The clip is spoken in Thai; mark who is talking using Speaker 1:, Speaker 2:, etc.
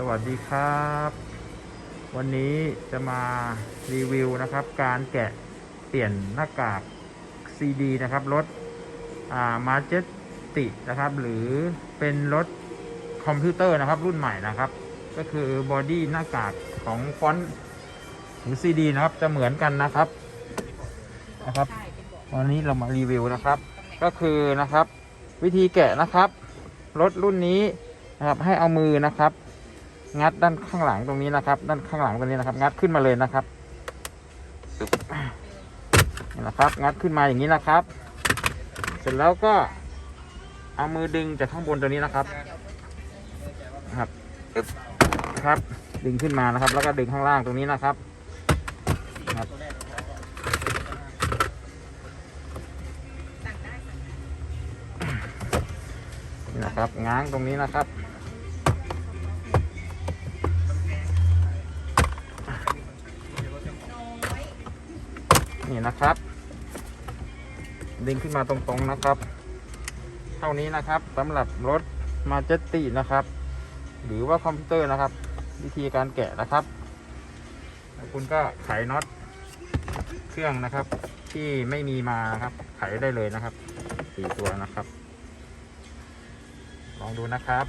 Speaker 1: สวัสดีครับ วันนี้จะมารีวิวนะครับ การแกะเปลี่ยนหน้ากาก CD นะครับรถอ่ามาเจตินะครับ หรือเป็นรถคอมพิวเตอร์นะครับ รุ่นใหม่นะครับ ก็คือบอดี้หน้ากากของฟอนต์หรือ CD นะครับ จะเหมือนกันนะครับนะครับวันนี้เรามารีวิวนะครับ ก็คือนะครับ วิธีแกะนะครับรถรุ่นนี้นะครับให้เอามือนะครับ งัดด้านข้างหลังตรงนี้นะครับ ด้านข้างหลังตรงนี้นะครับ งัดขึ้นมาเลยนะครับนี่นะครับ งัดขึ้นมาอย่างนี้นะครับ เสร็จแล้วก็เอามือดึงจากข้างบนตัวนี้นะครับครับปึ๊บครับ ดึงขึ้นมานะครับ แล้วก็ดึงข้างล่างตรงนี้นะครับครับนี่นะครับ ง้างตรงนี้นะครับ นี่นะครับ ดึงขึ้นมาตรงๆนะครับ เท่านี้นะครับสำหรับรถมาเจตตินะครับ หรือว่าคอมพิวเตอร์นะครับ วิธีการแกะนะครับแล้วคุณก็ไขน็อตเครื่องนะครับ ที่ไม่มีมาครับ ไขได้เลยนะครับสี่ตัวนะครับ ลองดูนะครับ